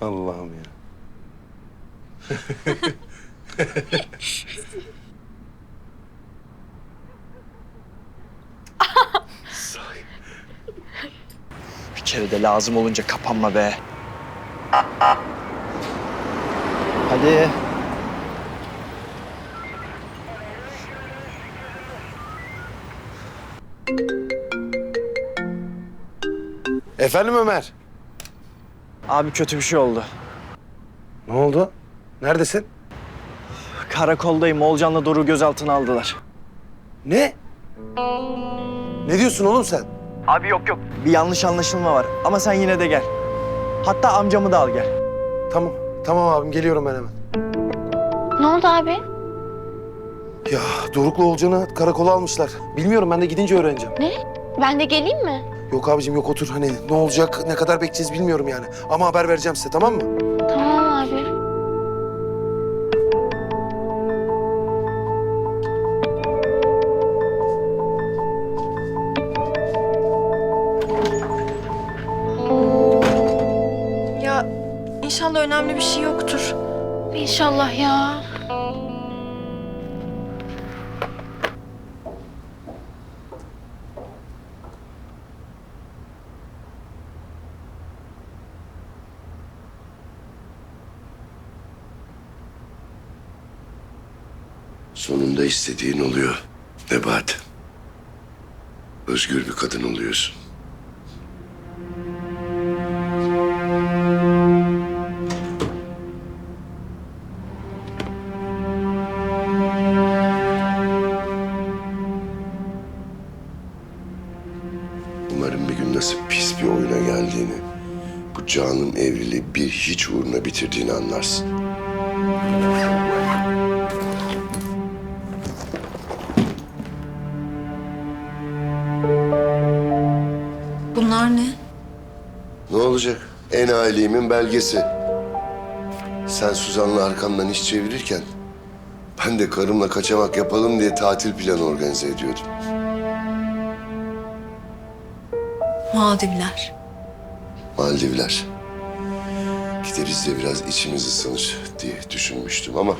Allah'ım ya. Bir kere de lazım olunca kapanma be. Hadi. Efendim Ömer. Abi kötü bir şey oldu. Ne oldu? Neredesin? Karakoldayım. Oğulcan'la Doruk'u gözaltına aldılar. Ne? Ne diyorsun oğlum sen? Abi yok yok. Bir yanlış anlaşılma var. Ama sen yine de gel. Hatta amcamı da al gel. Tamam. Tamam abim geliyorum ben hemen. Ne oldu abi? Ya Doruk'la Olcan'ı karakola almışlar. Bilmiyorum ben de gidince öğreneceğim. Ne? Ben de geleyim mi? Yok abicim yok otur hani ne olacak ne kadar bekleyeceğiz bilmiyorum yani. Ama haber vereceğim size tamam mı? Tamam abi. Ya inşallah önemli bir şey yoktur. İnşallah ya. Sonunda istediğin oluyor Nebat. Özgür bir kadın oluyorsun. Umarım bir gün nasıl pis bir oyuna geldiğini, bu canın evrili bir hiç uğruna bitirdiğini anlarsın. Bunlar ne? Ne olacak? En aileliğimin belgesi. Sen Suzan'la arkamdan iş çevirirken... ...ben de karımla kaçamak yapalım diye tatil planı organize ediyordum. Maldivler. Maldivler. Gideriz de biraz içimiz ısınır diye düşünmüştüm ama...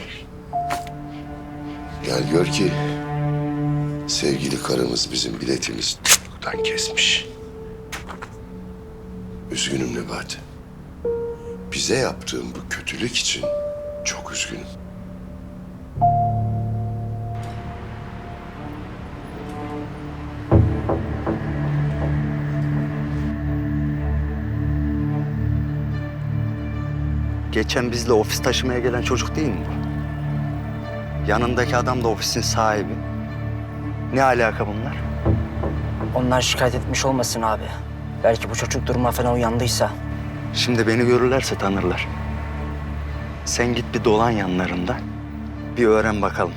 Gel gör ki... ...sevgili karımız bizim biletimizi kesmiş. Üzgünüm Nebat. Bize yaptığın bu kötülük için çok üzgünüm. Geçen bizle ofis taşımaya gelen çocuk değil mi bu? Yanındaki adam da ofisin sahibi. Ne alaka bunlar? Onlar şikayet etmiş olmasın abi. Belki bu çocuk duruma falan uyandıysa. Şimdi beni görürlerse tanırlar. Sen git bir dolan yanlarında. Bir öğren bakalım.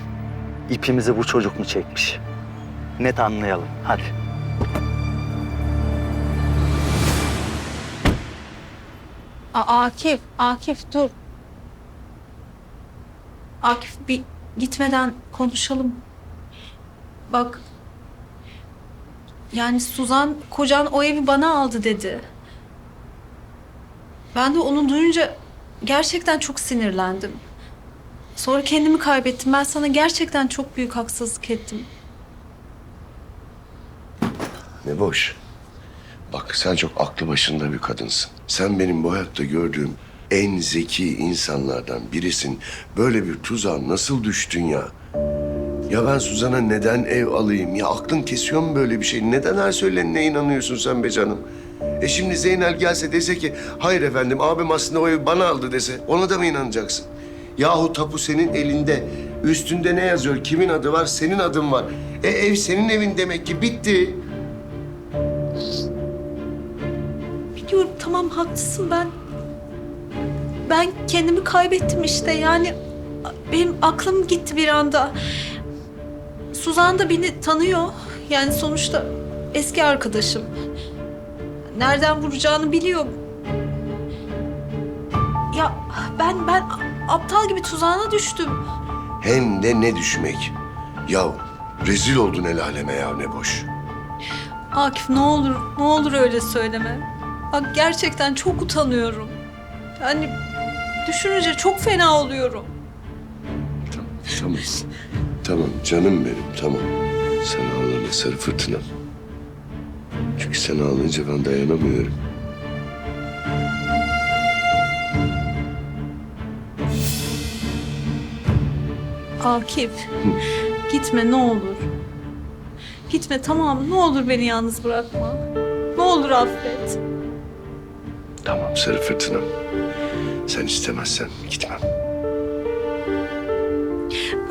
İpimizi bu çocuk mu çekmiş? Net anlayalım. Hadi. Aa, Akif, Akif dur. Akif bir gitmeden konuşalım. Bak. Yani Suzan kocan o evi bana aldı dedi. Ben de onu duyunca gerçekten çok sinirlendim. Sonra kendimi kaybettim. Ben sana gerçekten çok büyük haksızlık ettim. Ne boş. Bak sen çok aklı başında bir kadınsın. Sen benim bu hayatta gördüğüm en zeki insanlardan birisin. Böyle bir tuzağa nasıl düştün ya? Ya ben Suzan'a neden ev alayım? Ya aklın kesiyor mu böyle bir şey? Neden her söylenene inanıyorsun sen be canım? E şimdi Zeynel gelse dese ki hayır efendim abim aslında o evi bana aldı dese ona da mı inanacaksın? Yahu tapu senin elinde. Üstünde ne yazıyor? Kimin adı var? Senin adın var. E ev senin evin demek ki bitti. Biliyorum tamam haklısın ben. Ben kendimi kaybettim işte yani benim aklım gitti bir anda. Suzan da beni tanıyor. Yani sonuçta eski arkadaşım. Nereden vuracağını biliyor. Ya ben ben aptal gibi tuzağına düştüm. Hem de ne düşmek. Ya rezil oldun el aleme ya ne boş. Akif ne olur ne olur öyle söyleme. Bak gerçekten çok utanıyorum. Yani düşününce çok fena oluyorum. Tamam, tamam. Tamam canım benim, tamam. Sen ağlama sarı fırtınam. Çünkü sen ağlayınca ben dayanamıyorum. Akif, gitme ne olur. Gitme tamam ne olur beni yalnız bırakma. Ne olur affet. Tamam sarı fırtınam. Sen istemezsen gitmem.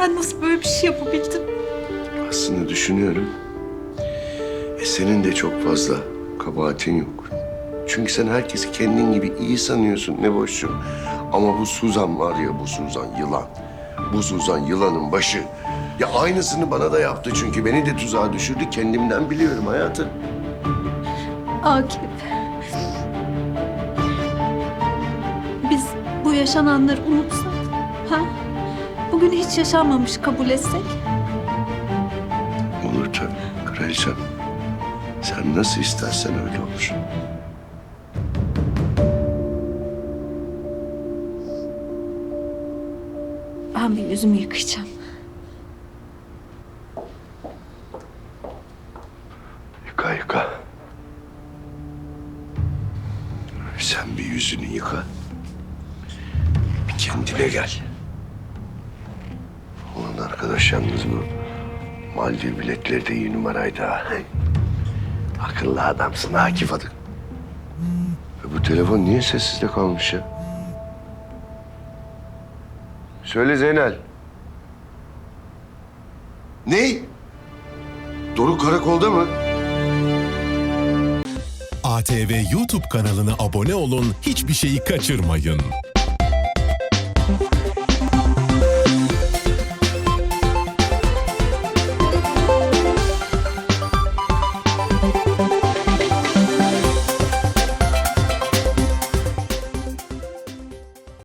Ben nasıl böyle bir şey yapabildim? Aslında düşünüyorum. E senin de çok fazla kabahatin yok. Çünkü sen herkesi kendin gibi iyi sanıyorsun ne boşçum. Ama bu Suzan var ya bu Suzan yılan. Bu Suzan yılanın başı. Ya aynısını bana da yaptı çünkü beni de tuzağa düşürdü. Kendimden biliyorum hayatım. Akif. Biz bu yaşananları unutsak, ha? Bugün hiç yaşanmamış kabul etsek. Olur tabii kraliçem. Sen nasıl istersen öyle olur. Ben bir yüzümü yıkayacağım. Yıka yıka. Sen bir yüzünü yıka. Bir kendine gel. Arkadaş yalnız bu Maldiv biletleri de iyi numaraydı ha. Akıllı adamsın Akif adı. E bu telefon niye sessizde kalmış ya? Söyle Zeynel. Ney? Doruk karakolda mı? ATV YouTube kanalına abone olun, hiçbir şeyi kaçırmayın.